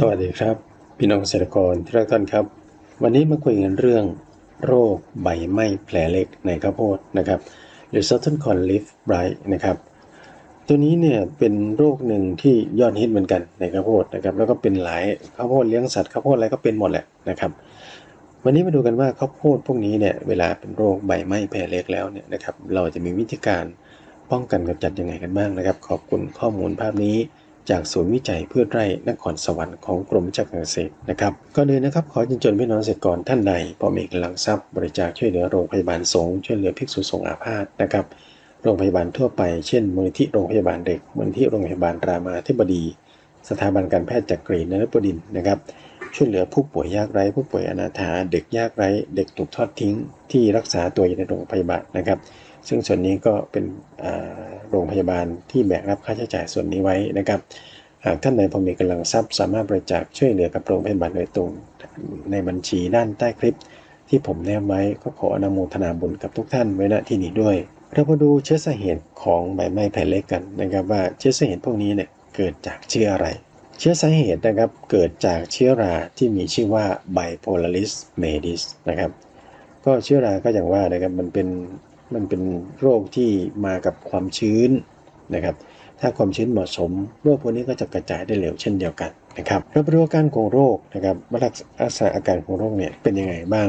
สวัสดีครับ พี่น้องเกษตรกรที่รักท่านครับ วันนี้มาคุยกันเรื่อง โรคใบไหม้แผลเล็กในข้าวโพดนะครับหรือ Southern Corn Leaf Blight นะครับ ตัวนี้เนี่ยเป็นโรคหนึ่งที่ยอดฮิตเหมือนกันในข้าวโพดนะครับแล้วก็เป็นหลายข้าวโพดเลี้ยงสัตว์ข้าวโพดอะไรก็เป็นหมดแหละนะครับ วันนี้มาดูกันว่าข้าวโพดพวกนี้เนี่ยเวลาเป็นโรคใบไหม้แผลเล็กแล้วเนี่ยนะครับเราจะมีวิธีการป้องกันกำจัดยังไงกันบ้างนะครับ ขอบคุณข้อมูลภาพนี้ จากศูนย์วิจัยพืชไร่นครสวรรค์ของกรมวิชาการเกษตรนะครับก่อนอื่นนะครับขอเชิญชวนพี่น้องเกษตรกรท่านใดพอมีกำลังทรัพย์บริจาคช่วยเหลือโรงพยาบาลสงฆ์ช่วยเหลือภิกษุสงฆ์อาพาธนะครับโรงพยาบาลทั่วไปเช่นมูลนิธิโรงพยาบาลเด็กมูลนิธิโรงพยาบาลรามาธิบดี สถาบันการแพทย์จักรีนฤบดินทร์นะครับช่วยเหลือผู้ป่วยยากไร้ ผู้ป่วยอนาถาเด็กยากไร้ เด็กถูกทอดทิ้ง ที่รักษาตัวอยู่ในโรงพยาบาลนะครับ ซึ่งส่วนนี้ก็เป็นโรงพยาบาลที่แบกรับค่าใช้จ่ายส่วนนี้ไว้นะครับ หากท่านใดพอมีกำลังทรัพย์สามารถบริจาคช่วยเหลือกับโรงพยาบาลโดยตรง ในบัญชีด้านใต้คลิป ที่ผมแนบไว้ก็ขออนุโมทนาบุญกับทุกท่านไว้ณที่นี้ด้วย เรามาดูเชื้อสาเหตุของใบไม้แผลเล็กกันนะครับว่าเชื้อสาเหตุพวกนี้เนี่ยเกิดจากเชื้ออะไร เชื้อสาเหตุนะครับเกิดจากเชื้อราที่มีชื่อว่า Bipolaris medis นะครับก็เชื้อราก็อย่างว่านะครับมันเป็น มันเป็นโรคที่มากับความชื้นนะครับ ถ้าความชื้นเหมาะสม โรคพวกนี้ก็จะกระจายได้เร็วเช่นเดียวกันนะครับราไปดูอาการของโรคนะครับลักษณะอาการของโรคเนี่ยเป็นยังไงบ้าง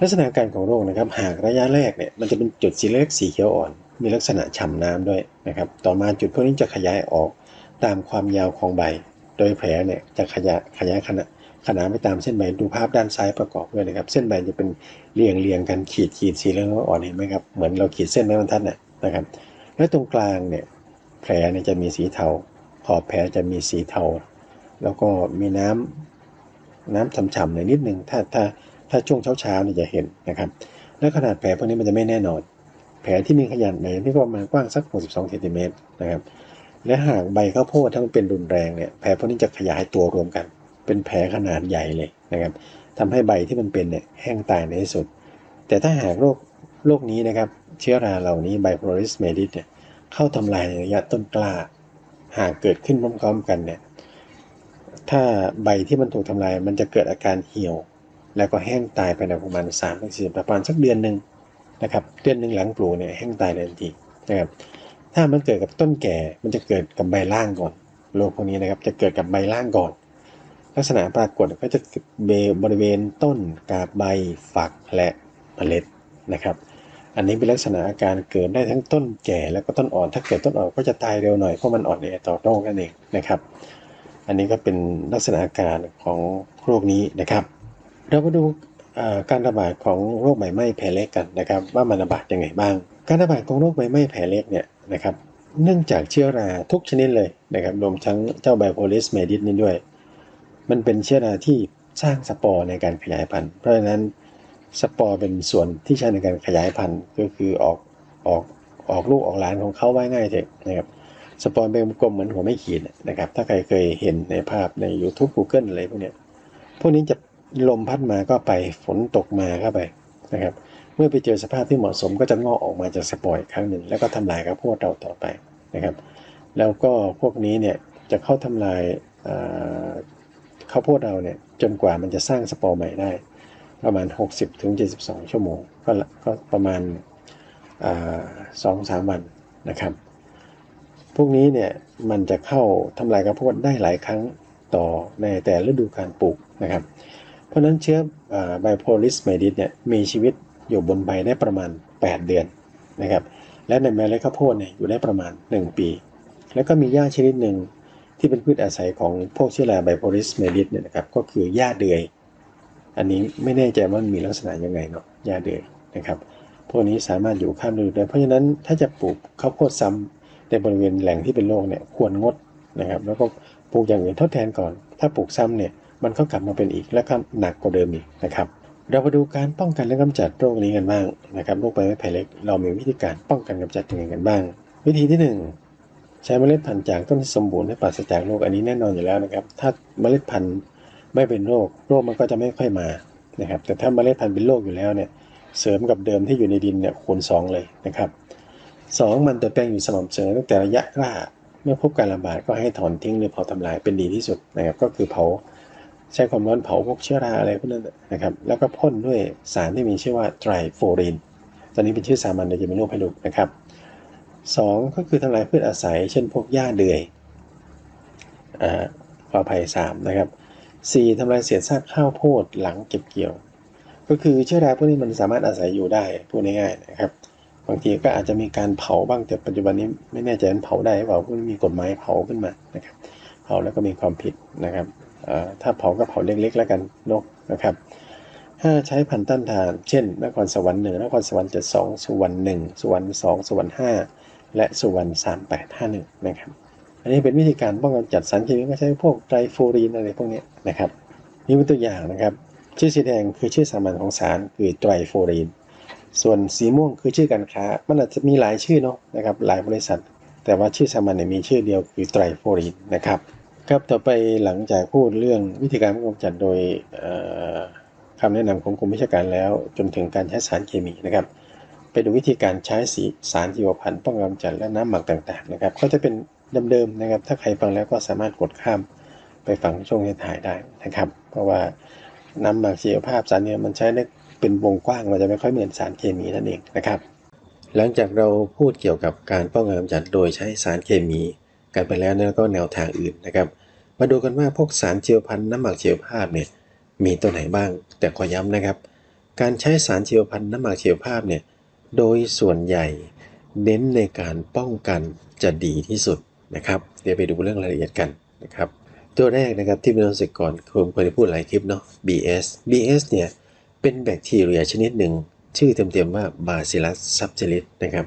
ลักษณะอาการของโรคนะครับ หากระยะแรกเนี่ยมันจะเป็นจุดสีเล็กสีเขียวอ่อน มีลักษณะฉ่ำน้ำด้วยนะครับ ต่อมาจุดพวกนี้จะขยายออกตามความยาวของใบ โดยแผลเนี่ยจะขยายขยายขนาด ขนานไปตามเส้นใบดูภาพด้านซ้ายประกอบด้วยนะครับ เส้นใบจะเป็นเรียงเรียงกันขีดขีดสีเหลืองอ่อนเห็นไหมครับเหมือนเราขีดเส้นไม้บรรทัดน่ะนะครับ แล้วตรงกลางเนี่ยแผลเนี่ยจะมีสีเทาขอบแผลจะมีสีเทา แล้วก็มีน้ำน้ำฉ่ำๆหน่อยนิดนึงถ้าถ้าถ้าช่วงเช้าๆเนี่ยจะเห็นนะครับ แล้วขนาดแผลพวกนี้มันจะไม่แน่นอน แผลที่มีขนาดไหนที่ประมาณกว้างสัก 62เซนติเมตรนะครับและหากใบข้าวโพดถ้ามันเป็นรุนแรงเนี่ยแผลพวกนี้จะขยายตัวรวมกัน เป็นแผลขนาดใหญ่เลยนะครับทำให้ใบที่มันเป็นเนี่ยแห้งตายในที่สุด แต่ถ้าหากโรคโรคนี้นะครับ เชื้อราเหล่านี้ไบโพลิสเมดิสเนี่ยเข้าทำลายในระยะต้นกล้า หากเกิดขึ้นพร้อมๆกันเนี่ยถ้าใบที่มันถูกทำลายมันจะเกิดอาการเหี่ยว แล้วก็แห้งตายภายในประมาณ3ถึง4ประมาณสักเดือนหนึ่งนะครับเดือนหนึ่งหลังปลูกเนี่ยแห้งตายเลยทันทีนะครับถ้ามันเกิดกับต้นแก่มันจะเกิดกับใบล่างก่อนโรคพวกนี้นะครับจะเกิดกับใบล่างก่อน ลักษณะปรากฏก็จะเบบริเวณต้นกาบใบฝักและเมล็ดนะครับ อันนี้เป็นลักษณะอาการเกิดได้ทั้งต้นแก่แล้วก็ต้นอ่อน ถ้าเกิดต้นอ่อนก็จะตายเร็วหน่อยเพราะมันอ่อนแอต่อโรคนั่นเองนะครับ อันนี้ก็เป็นลักษณะอาการของโรคนี้นะครับ เรามาดูการระบาดของโรคใบไหม้แผลเล็กกันนะครับ ว่ามันระบาดยังไงบ้าง การระบาดของโรคใบไหม้แผลเล็กเนี่ยนะครับ เนื่องจากเชื้อราทุกชนิดเลยนะครับรวมทั้งเจ้าไบโพลิสเมดิสนี้ด้วย มันเป็นเชื้อราที่สร้างสปอร์ในการขยายพันธุ์ เพราะฉะนั้นสปอร์เป็นส่วนที่ใช้ในการขยายพันธุ์ก็คือออกออกออกลูกออกหลานของเขาไว้ง่ายเถอะนะครับสปอร์เป็นกลมเหมือนหัวไม่ขีดนะครับ ถ้าใครเคยเห็นในภาพใน YouTube Google อะไรพวกเนี้ยพวกนี้จะลมพัดมาก็ไปฝนตกมาเข้าไปนะครับ เมื่อไปเจอสภาพที่เหมาะสมก็จะงอกออกมาจากสปอร์อีกครั้งหนึ่งแล้วก็ทำลายข้าวโพดเราต่อไปนะครับ แล้วก็พวกนี้เนี่ยจะเข้าทำลาย ข้าวโพดเราเนี่ยจนกว่ามันจะสร้างสปอร์ใหม่ได้ ประมาณ 60ถึง72 ชั่วโมง ก็ก็ประมาณสองสามวันนะครับ พวกนี้เนี่ยมันจะเข้าทำลายข้าวโพดได้หลายครั้งต่อในแต่ฤดูการปลูกนะครับ เพราะฉะนั้นเชื้อไบโพลิสเมดิสเนี่ยมีชีวิตอยู่บนใบได้ประมาณ 8 เดือนนะครับ และในเมล็ดข้าวโพดเนี่ยอยู่ได้ประมาณ 1 ปี แล้วก็มีหญ้าชนิดหนึ่ง ที่เป็นพืชอาศัยของพวกเชื้อราไบโพลิสเมดิสเนี่ยนะครับ ก็คือหญ้าเดือย อันนี้ไม่แน่ใจว่ามันมีลักษณะยังไงเนาะหญ้าเดือยนะครับ พวกนี้สามารถอยู่ข้ามฤดูได้เพราะฉะนั้นถ้าจะปลูกข้าวโพดซ้ำในบริเวณแหล่งที่เป็นโรคเนี่ยควรงดนะครับ แล้วก็ปลูกอย่างอื่นทดแทนก่อน ถ้าปลูกซ้ำเนี่ยมันก็กลับมาเป็นอีกและก็หนักกว่าเดิมอีกนะครับ เรามาดูการป้องกันและกำจัดโรคนี้กันบ้างนะครับโรคใบไม้แผลเล็ก เรามีวิธีการป้องกันกำจัดยังไงกันบ้าง วิธีที่หนึ่ง ใช้เมล็ดพันธุ์จากต้นที่สมบูรณ์ให้ปราศจากโรคอันนี้แน่นอนอยู่แล้วนะครับ ถ้าเมล็ดพันธุ์ไม่เป็นโรคโรคมันก็จะไม่ค่อยมานะครับ แต่ถ้าเมล็ดพันธุ์เป็นโรคอยู่แล้วเนี่ยเสริมกับเดิมที่อยู่ในดินเนี่ยคูณสองเลยนะครับสองมันตัวแปลงอยู่สม่ำเสมอตั้งแต่ระยะกล้าเมื่อพบการระบาดก็ให้ถอนทิ้งหรือเผาทำลายเป็นดีที่สุดนะครับ ก็คือเผาใช้ความร้อนเผาพวกเชื้อราอะไรพวกนั้นนะครับ แล้วก็พ่นด้วยสารที่มีชื่อว่าไตรโฟรินตอนนี้เป็นชื่อสามัญเดี๋ยวจะมีรูปให้ดูนะครับ สองก็คือทำลายพืชอาศัย เช่นพวกหญ้าเดือยอ่าขออภัยสามนะครับสี่ทำลายเศษซากข้าวโพดหลังเก็บเกี่ยว ก็คือเชื้อราพวกนี้มันสามารถอาศัยอยู่ได้พูดง่ายๆนะครับ บางทีก็อาจจะมีการเผาบ้างแต่ปัจจุบันนี้ไม่แน่ใจมันเผาได้หรือเปล่าเพราะมีกฎหมายเผาขึ้นมานะครับ เผาแล้วก็มีความผิดนะครับถ้าเผาก็เผาเล็กๆแล้วกันนกนะครับถ้าใช้พันธุ์ต้านทาน เช่น นครสวรรค์หนึ่งนครสวรรค์เจ็ดสองสุวรรณหนึ่งสุวรรณสองสุวรรณห้า และสุวรรณสามแปดห้าหนึ่งนะครับ อันนี้เป็นวิธีการป้องกันจัดสารเคมีก็ใช้พวกไตรโฟรีนอะไรพวกนี้นะครับ นี่เป็นตัวอย่างนะครับ ชื่อสีแดงคือชื่อสามัญของสารคือไตรโฟรีน ส่วนสีม่วงคือชื่อการค้า มันอาจจะมีหลายชื่อเนาะนะครับ หลายบริษัท แต่ว่าชื่อสามัญเนี่ยมีชื่อเดียวคือไตรโฟรีนนะครับ ครับ ต่อไปหลังจากพูดเรื่องวิธีการป้องกันจัดโดยคำแนะนำของกรมวิชาการแล้วจนถึงการใช้สารเคมีนะครับ ไปดูวิธีการใช้สีสารชีวพันธุ์ป้องกันกำจัดและน้ำหมักต่างๆนะครับ ก็จะเป็นเดิมๆนะครับ ถ้าใครฟังแล้วก็สามารถกดข้ามไปฟังช่วงท้ายได้นะครับ เพราะว่าน้ำหมักชีวภาพสารเนี่ยมันใช้ได้เป็นวงกว้างมันจะไม่ค่อยเหมือนสารเคมีนั่นเองนะครับ หลังจากเราพูดเกี่ยวกับการป้องกันกำจัดโดยใช้สารเคมีกันไปแล้วเนี่ยแล้วก็แนวทางอื่นนะครับ มาดูกันว่าพวกสารชีวพันธุ์น้ำหมักชีวภาพเนี่ยมีตัวไหนบ้าง แต่ขอย้ำนะครับ การใช้สารชีวพันธุ์น้ำหมักชีวภาพเนี่ย โดยส่วนใหญ่เน้นในการป้องกันจะดีที่สุดนะครับ เดี๋ยวไปดูเรื่องรายละเอียดกันนะครับ ตัวแรกนะครับที่เป็นรู้สึกก่อนผมเคยพูดหลายคลิปเนาะ BS BS เนี่ยเป็นแบคทีเรียชนิดหนึ่ง ชื่อเต็มๆว่า Bacillus subtilis นะครับ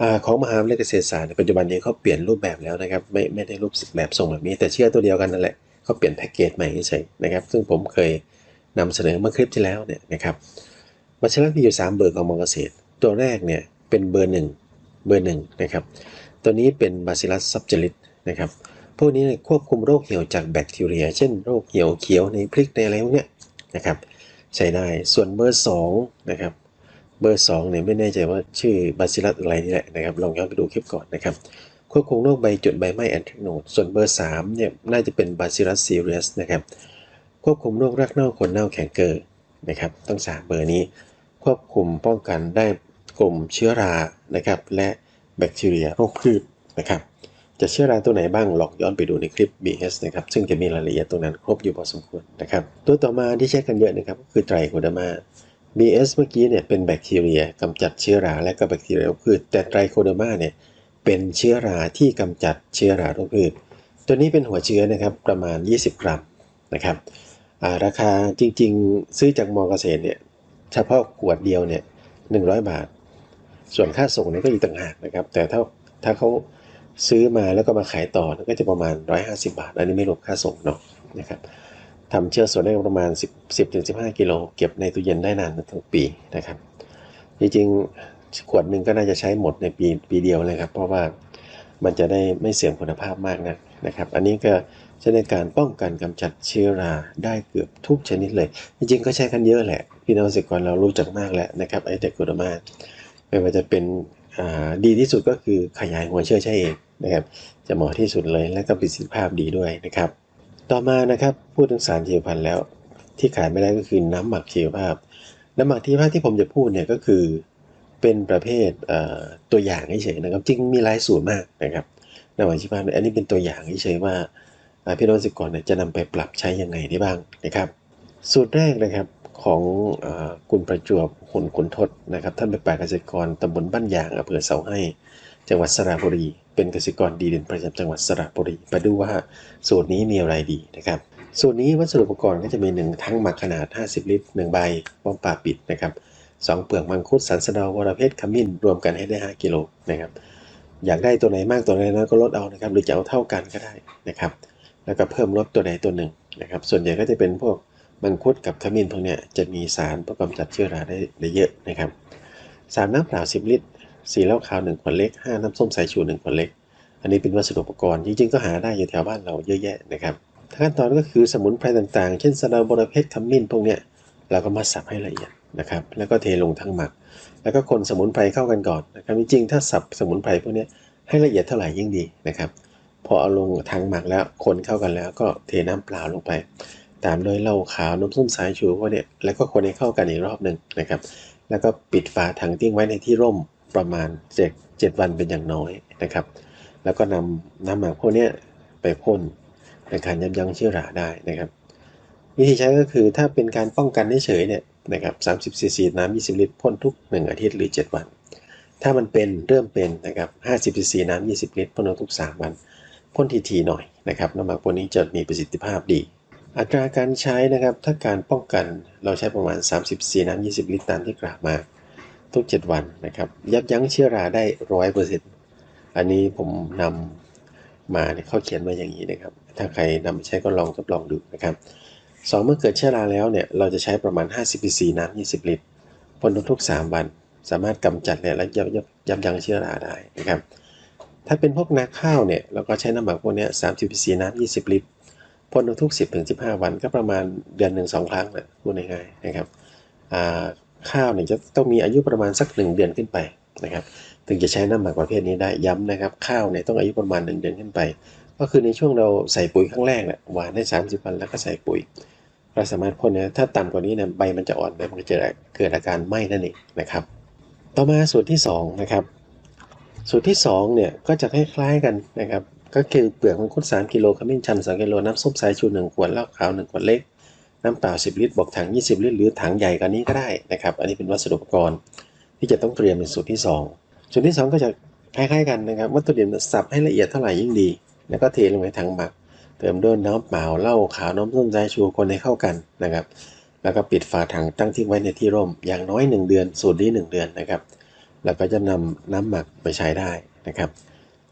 อของมหาวิทยาลัยเกษตรศาสตร์ในปัจจุบันนี้เขาเปลี่ยนรูปแบบแล้วนะครับ ไม่ไม่ได้รูปแบบทรงแบบนี้ แต่เชื่อตัวเดียวกันนั่นแหละเขาเปลี่ยนแพ็กเกจใหม่เฉยนะครับ ซึ่งผมเคยนำเสนอเมื่อคลิปที่แล้วเนี่ยนะครับบาซิลัสมีอยู่ 3 เบอร์ของมอเกษตร ตัวแรกเนี่ยเป็นเบอร์หนึ่งเบอร์หนึ่งนะครับ ตัวนี้เป็นบาซิลัสซับเจลิตนะครับ พวกนี้เนี่ยควบคุมโรคเหี่ยวจากแบคทีเรีย เช่นโรคเหี่ยวเขียวในพริกในอะไรพวกเนี้ยนะครับ ใช้ได้ ส่วนเบอร์2นะครับ เบอร์2เนี่ยไม่แน่ใจว่าชื่อบาซิลัสอะไรนี่แหละนะครับ ลองย้อนไปดูคลิปก่อนนะครับ ควบคุมโรคใบจุดใบไหม้แอนทริโนด ส่วนเบอร์3เนี่ยน่าจะเป็นบาซิลัสซีเรียสนะครับ ควบคุมโรครากเน่าขนเน่าแข็งเกิดนะครับ ต้อง3เบอร์นี้ควบคุมป้องกันได้ กลุ่มเชื้อรานะครับ และแบคทีเรียโรคพืชนะครับ จะเชื้อราตัวไหนบ้างลองย้อนไปดูในคลิป BS นะครับ ซึ่งจะมีรายละเอียดตรงนั้นครบอยู่พอสมควรนะครับ ตัวต่อมาที่ใช้กันเยอะนะครับก็คือไตรโคเดอร์มา BS เมื่อกี้เนี่ยเป็นแบคทีเรียกำจัดเชื้อราและก็แบคทีเรียโรคพืชแต่ไตรโคเดอร์มาเนี่ยเป็นเชื้อราที่กำจัดเชื้อราโรคพืชตัวนี้เป็นหัวเชื้อนะครับประมาณ 20 กรัมนะครับาราคาจริงๆ ซื้อจากมอเกษตรเนี่ยเฉพาะขวดเดียวเนี่ย100 บาท ส่วนค่าส่งนี่ก็อีกต่างหากนะครับ แต่ถ้าถ้าเขาซื้อมาแล้วก็มาขายต่อก็จะประมาณ 150 บาท อันนี้ไม่รวมค่าส่งเนาะนะครับทำเชื้อส่วนได้ประมาณ 10 10ถึง15 กิโล เก็บในตู้เย็นได้นานทั้งปีนะครับ จริงๆ ขวดหนึ่งก็น่าจะใช้หมดในปีปีเดียวเลยครับ เพราะว่ามันจะได้ไม่เสื่อมคุณภาพมากนะนะครับ อันนี้ก็ใช้ในการป้องกันกำจัดเชื้อราได้เกือบทุกชนิดเลย จริงๆ ก็ใช้กันเยอะแหละ พี่น้องเกษตรกรเรารู้จักมากแล้วนะครับไอเดโกโดมา ไม่ว่าจะเป็นดีที่สุดก็คือขยายหัวเชื้อใช้เองนะครับ จะเหมาะที่สุดเลยและก็ประสิทธิภาพดีด้วยนะครับ ต่อมานะครับพูดถึงสารชีวพันธ์แล้ว ที่ขายไม่ได้ก็คือน้ำหมักชีวภาพ น้ำหมักชีวภาพที่ผมจะพูดเนี่ยก็คือเป็นประเภทเตัวอย่างเฉยๆนะครับจริงมีหลายสูตรมากนะครับน้ำหมักชีวภาพอันนี้เป็นตัวอย่างเฉยๆว่าพี่น้องเกษตรกรเนี่ยจะนำไปปรับใช้ยังไงได้บ้างนะครับ สูตรแรกนะครับ ของอคุณประจวบหุนขุนทศนะครับ ท่านเป็นป่าเกษตรกรตำบลบ้านยางอำเภอเสาให้ จังหวัดสระบุรี เป็นเกษตรกรดีเด่นประจำจังหวัดสระบุรีมาดูว่าสูตรนี้มีอะไรดีนะครับ สูตรนี้วัสดุอุปกรณ์ก็จะมีหนึ่งทั้งหมักขนาด 50 ลิตร1ใบป้อมปาปิดนะครับสองเปลือกมังคุดสันสะเดาวรเพชรขมิ้นรวมกันให้ได้ 5 กิโลนะครับ อยากได้ตัวไหนมากตัวไหนน้อยก็ลดเอานะครับ หรือจะเอาเท่ากันก็ได้นะครับ แล้วก็เพิ่มลดตัวใดตัวหนึ่งนะครับ ส่วนใหญ่ก็จะเป็นพวก มังคุดกับขมิ้นพวกเนี้ยจะมีสารป้องกันกำจัดเชื้อราได้ได้เยอะนะครับสารน้ำเปล่า10 ลิตรสีเหล้าขาว1ขวดเล็ก5น้ำส้มสายชู1ขวดเล็ก อันนี้เป็นวัสดุอุปกรณ์จริงๆก็หาได้อยู่แถวบ้านเราเยอะแยะนะครับขั้นตอนก็คือสมุนไพรต่างๆ เช่นสะเดาบรเพชรขมิ้นพวกเนี้ยเราก็มาสับให้ละเอียดนะครับ แล้วก็เทลงทั้งหมัก แล้วก็คนสมุนไพรเข้ากันก่อนนะครับจริงๆถ้าสับสมุนไพรพวกนี้ให้ละเอียดเท่าไหร่ยิ่งดีนะครับ พอเอาลงทางหมักแล้วคนเข้ากันแล้วก็เทน้ำเปล่าลงไป ตามด้วยเหล้าขาวน้ำส้มสายชูพวกเนี้ยแล้วก็คนให้เข้ากันอีกรอบหนึ่งนะครับ แล้วก็ปิดฝาถังทิ้งไว้ในที่ร่มประมาณเจ็ดเจ็ดวันเป็นอย่างน้อยนะครับ แล้วก็นำน้ำหมักพวกเนี้ยไปพ่นในการยับยั้งเชื้อราได้นะครับ วิธีใช้ก็คือถ้าเป็นการป้องกันเฉยเนี่ยนะครับ30ซีซีน้ำ20 ลิตรพ่นทุก 1 อาทิตย์หรือ 7 วัน ถ้ามันเป็นเริ่มเป็นนะครับ50ซีซีน้ำ20 ลิตรพ่นทุก 3 วันพ่นทีๆหน่อยนะครับน้ำหมักพวกนี้จะมีประสิทธิภาพดี อัตราการใช้นะครับ ถ้าการป้องกันเราใช้ประมาณ30ซีน้ำ 20 ลิตรตามที่กล่าวมา ทุก 7 วันนะครับ ยับยั้งเชื้อราได้ร้อยเปอร์เซ็นต์อันนี้ผมนำมาเนี่ยเขาเขียนมาอย่างนี้นะครับ ถ้าใครนำไปใช้ก็ลองทดลองดูนะครับสองเมื่อเกิดเชื้อราแล้วเนี่ย เราจะใช้ประมาณ 50 cc น้ำ 20 ลิตรพ่นทุก ๆ 3 วัน สามารถกำจัดเนี่ยและยับยับยั้งเชื้อราได้นะครับ ถ้าเป็นพวกนาข้าวเนี่ย เราก็ใช้น้ำหมักพวกนี้30 cc น้ำ 20 ลิตร พ่นทุกๆ10ถึง15 วันก็ประมาณเดือนหนึ่งสองครั้งแหละพูดง่ายๆนะครับข้าวเนี่ยจะต้องมีอายุประมาณสัก 1 เดือนขึ้นไปนะครับถึงจะใช้น้ำหมักประเภทนี้ได้ย้ำนะครับ ข้าวเนี่ยต้องอายุประมาณ 1 เดือนขึ้นไป ก็คือในช่วงเราใส่ปุ๋ยครั้งแรกเนี่ยหวานได้ 30 วันแล้วก็ใส่ปุ๋ยเราสามารถพ่นเนี่ยถ้าต่ำกว่านี้เนี่ยใบมันจะอ่อนไปมันจะเกิดอาการไหม้นั่นเองนะครับ ต่อมาสูตรที่2นะครับสูตรที่2เนี่ยก็จะคล้ายๆกันนะครับ ก็คือเปลือกมังคุด3กิโลขมิ้นชัน2กิโลน้ำส้มสายชู1ขวดเหล้าขาว1ขวดเล็ก น้ำเปล่า 10 ลิตรบวกถัง 20 ลิตร หรือถังใหญ่กว่านี้ก็ได้นะครับ อันนี้เป็นวัสดุอุปกรณ์ที่จะต้องเตรียมเป็นสูตรที่ 2 สูตรที่ 2 ก็จะคล้ายๆกันนะครับวัตถุดิบสับให้ละเอียดเท่าไหร่ยิ่งดี แล้วก็เทลงในถังหมัก เติมด้วยน้ำเปล่าเหล้าขาวน้ำส้มสายชูคนให้เข้ากันนะครับ แล้วก็ปิดฝาถังตั้งทิ้งไว้ในที่ร่ม อย่างน้อย 1 เดือน สูตรนี้1เดือนนะครับ แล้วก็จะนำน้ำหมักไปใช้ได้นะครับ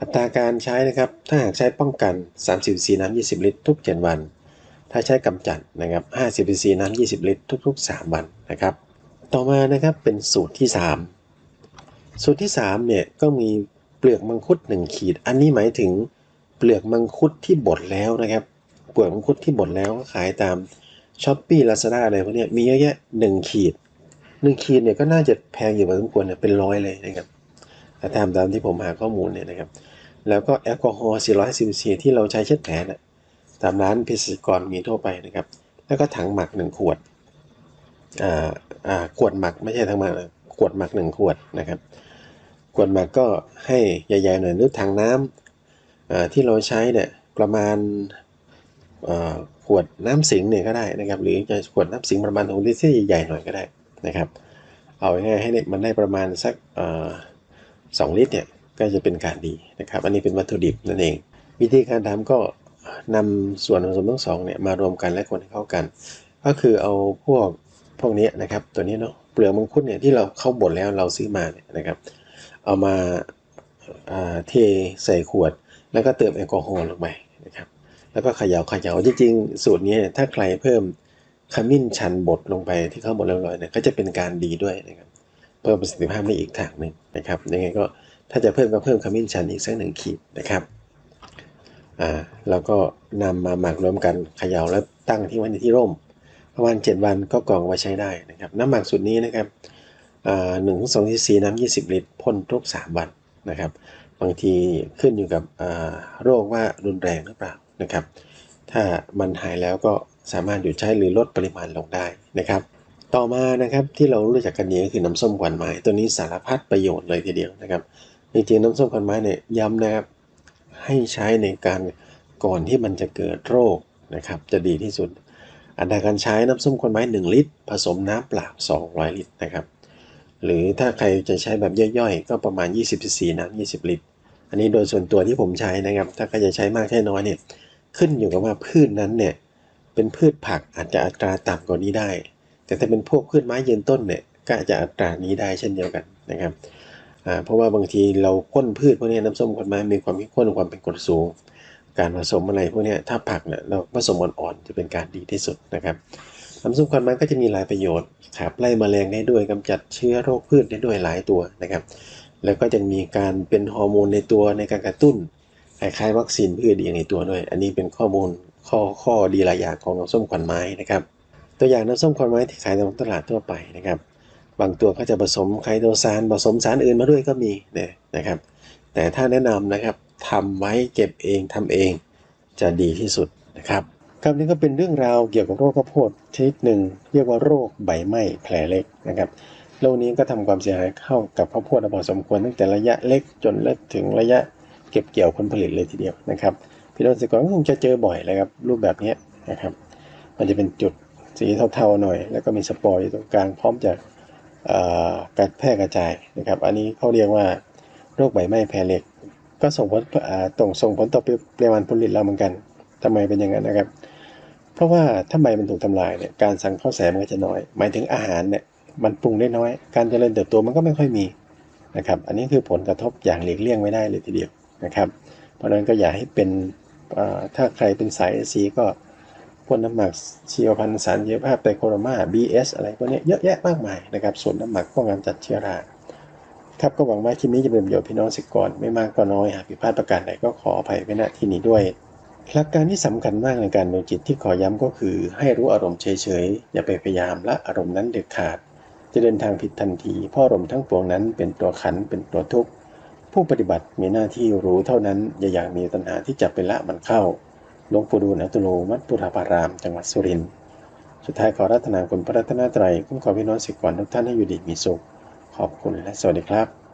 อัตราการใช้นะครับ ถ้าหากใช้ป้องกัน 30ซีน้ำ20 ลิตร ทุก 7 วัน ถ้าใช้กำจัดนะครับ50ซีน้ำ20 ลิตร ทุก ๆ 3 วันนะครับ ต่อมานะครับเป็นสูตรที่ 3 สูตรที่3เนี่ยก็มีเปลือกมังคุด 1 ขีด อันนี้หมายถึงเปลือกมังคุดที่บดแล้วนะครับ เปลือกมังคุดที่บดแล้วก็ขายตามช้อปปี้ลาซาด้าอะไรพวกนี้มีเยอะแยะหนึ่งขีดหนึ่งขีดเนี่ยก็น่าจะแพงอยู่พอสมควรเนี่ยเป็นร้อยเลยนะครับ ตามตามที่ผมหาข้อมูลเนี่ยนะครับ แล้วก็แอลกอฮอล์400ซีซีที่เราใช้เช็ดแผลน่ะตามร้านเภสัชกรมีทั่วไปนะครับ แล้วก็ถังหมัก 1 ขวดอ่าอ่าขวดหมักไม่ใช่ถังหมักขวดหมัก 1 ขวดนะครับ ขวดหมักก็ให้ใหญ่ๆหน่อยนึกถังน้ำอ่าที่เราใช้เนี่ยประมาณขวดน้ำสิงเนี่ยก็ได้นะครับ หรือจะขวดน้ำสิงประมาณหกลิตรที่ใหญ่ๆหน่อยก็ได้นะครับ เอาง่ายๆให้มันได้ประมาณสัก อ่าสองลิตรเนี่ยก็จะเป็นการดีนะครับ อันนี้เป็นวัตถุดิบนั่นเอง วิธีการทำก็นำส่วนผสมทั้งสองเนี่ยมารวมกันและคนให้เข้ากัน ก็คือเอาพวกพวกนี้นะครับ ตัวนี้เนาะเปลือกมังคุดเนี่ยที่เราเข้าบดแล้วเราซื้อมาเนี่ยนะครับ เอามาเทใส่ขวด แล้วก็เติมแอลกอฮอล์ลงไปนะครับ แล้วก็เขย่าเขย่าจริงๆ สูตรนี้ถ้าใครเพิ่มขมิ้นชันบดลงไปที่ข้าวบดเรียบร้อยเนี่ยก็จะเป็นการดีด้วยนะครับ เพิ่มประสิทธิภาพได้อีกทางหนึ่งนะครับยังไงก็ถ้าจะเพิ่มก็เพิ่มขมิ้นชันอีกสักหนึ่งขีดนะครับอ่าแล้วก็นำมาหมักรวมกันเขย่าแล้วตั้งที่ไว้ในที่ร่ม ประมาณ 7 วันก็กรองไว้ใช้ได้นะครับ น้ำหมักสูตรนี้นะครับอ่าหนึ่งถึงสองซีซีน้ำ20ลิตรพ่นทุก3วันนะครับ บางทีขึ้นอยู่กับอ่าโรคว่ารุนแรงหรือเปล่านะครับ ถ้ามันหายแล้วก็สามารถหยุดใช้หรือลดปริมาณลงได้นะครับ ต่อมานะครับที่เรารู้จักกันดีก็คือน้ำส้มควันไม้ตัวนี้สารพัดประโยชน์เลยทีเดียวนะครับจริงๆน้ำส้มควันไม้เนี่ยย้ำนะครับให้ใช้ในการก่อนที่มันจะเกิดโรคนะครับจะดีที่สุด อัตราการใช้น้ำส้มควันไม้ 1 ลิตร ผสมน้ำเปล่า 200 ลิตรนะครับหรือถ้าใครจะใช้แบบย่อยๆ ก็ประมาณ 20ซีซีน้ำ20 ลิตร อันนี้โดยส่วนตัวที่ผมใช้นะครับ ถ้าใครจะใช้มากใช้น้อยเนี่ยขึ้นอยู่กับว่าพืชนั้นเนี่ยเป็นพืชผักอาจจะอัตราต่ำกว่านี้ได้ แต่ถ้าเป็นพวกพืชไม้ยืนต้นเนี่ยก็อาจจะอัตรานี้ได้เช่นเดียวกันนะครับเพราะว่าบางทีเราพ่นพืชพวกนี้น้ำส้มควันไม้มีความเข้มข้นความเป็นกรดสูง การผสมอะไรพวกนี้ถ้าผักเนี่ยเราผสมอ่อนๆจะเป็นการดีที่สุดนะครับน้ำส้มควันไม้ก็จะมีหลายประโยชน์ขับไล่แมลงได้ด้วยกำจัดเชื้อโรคพืชได้ด้วยหลายตัวนะครับ แล้วก็จะมีการเป็นฮอร์โมนในตัวในการกระตุ้นคล้ายๆวัคซีนพืชอย่างในตัวด้วย อันนี้เป็นข้อมูลข้อข้อดีหลายอย่างของน้ำส้มควันไม้นะครับ ตัวอย่างน้ำส้มควันไม้ที่ขายตามตลาดทั่วไปนะครับ บางตัวก็จะผสมไคโตซานผสมสารอื่นมาด้วยก็มีเนี่ยนะครับ แต่ถ้าแนะนำนะครับทำไว้เก็บเองทำเองจะดีที่สุดนะครับครับนี่ก็เป็นเรื่องราวเกี่ยวกับโรคข้าวโพดชนิดหนึ่งเรียกว่าโรคใบไหม้แผลเล็กนะครับโรคนี้ก็ทำความเสียหายเข้ากับข้าวโพดพอสมควรตั้งแต่ระยะเล็กจนเล็กถึงระยะเก็บเกี่ยวผลผลิตเลยทีเดียวนะครับพี่น้องเกษตรกรก็คงจะเจอบ่อยเลยครับรูปแบบนี้นะครับ มันจะเป็นจุด สีเทาๆหน่อย แล้วก็มีสปอร์อยู่ตรงกลางพร้อมจะการแพร่กระจายนะครับ อันนี้เขาเรียกว่าโรคใบไม้แผลเล็ก ก็ส่งผลตรงส่งผลต่อปริมาณผลผลิตเราเหมือนกันทำไมเป็นอย่างนั้นนะครับ เพราะว่าถ้าใบมันถูกทำลายเนี่ยการสั่งเข้าแสงมันก็จะน้อย หมายถึงอาหารเนี่ยมันปรุงได้น้อย การเจริญเติบโตมันก็ไม่ค่อยมีนะครับ อันนี้คือผลกระทบอย่างหลีกเลี่ยงไม่ได้เลยทีเดียวนะครับ เพราะฉะนั้นก็อย่าให้เป็นถ้าใครเป็นสายสีก็ พวกน้ำหมักชีวพันธุ์สารเยภาพไตโครมา BS อะไรพวกนี้เยอะแยะมากมายนะครับ ส่วนน้ำหมักป้องกันจัดเชื้อราครับก็หวังว่าคลิปนี้จะเป็นประโยชน์พี่น้องสิกรไม่มากก็น้อยหากผิดพลาดประการใดก็ขออภัยไว้ณที่นี้ด้วยหลักการที่สำคัญมากในการดูจิตที่ขอย้ำก็คือ ให้รู้อารมณ์เฉยๆ อย่าไปพยายามละอารมณ์นั้นเด็ดขาด จะเดินทางผิดทันที เพราะอารมณ์ทั้งปวงนั้นเป็นตัวขันเป็นตัวทุกข์ผู้ปฏิบัติมีหน้าที่รู้เท่านั้นอย่าอยากมีตัณหาที่จะไปละมันเข้า หลวงปู่ดูลอัตุโลมัตตุราปาราม จังหวัดสุรินทร์สุดท้ายขอรัตนาคุณพระรัตนตรัยคุ้มครองพี่น้องสิกรทุกท่านให้อยู่ดีมีสุข ขอบคุณและสวัสดีครับ